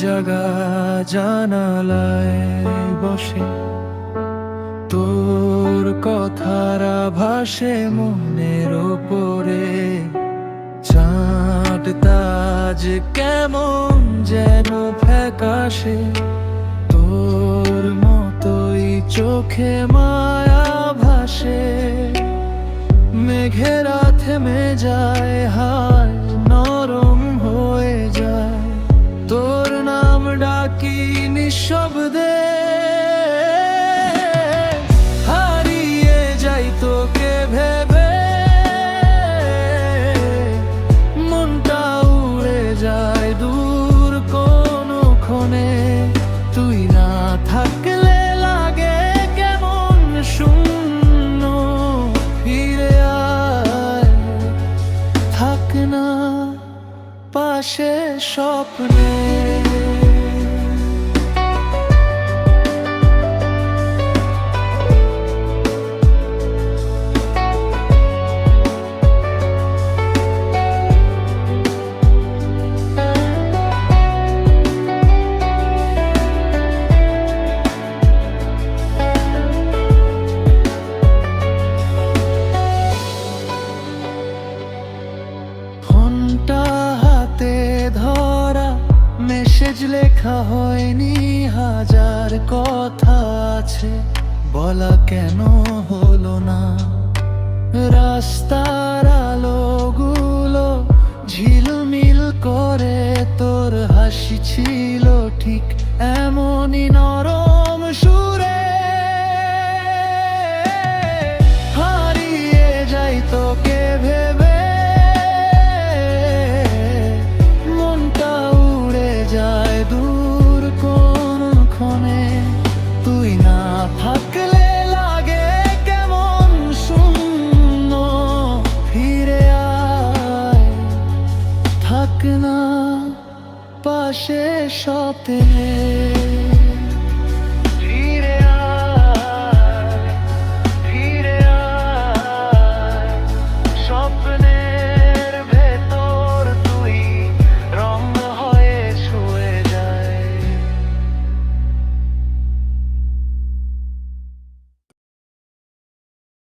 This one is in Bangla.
জাগা জানালায় বসে। তোর কথারা ভাসে মনের ওপরে চাঁদ তাজ কেমন যেন ফ্যাকাশে। তোর মতোই চোখে মায়া ভাসে। মেঘেরা থেমে যায় হায় থাক না পাশে স্বপ্নে। লেখা হয়নি, হাজার কথা আছে। বলা কেন হলো না? রাস্তার আলোগুলো ঝিলমিল করে, তোর হাসি ছিল ঠিক এমনই নরম। পাশে স্বপ্নে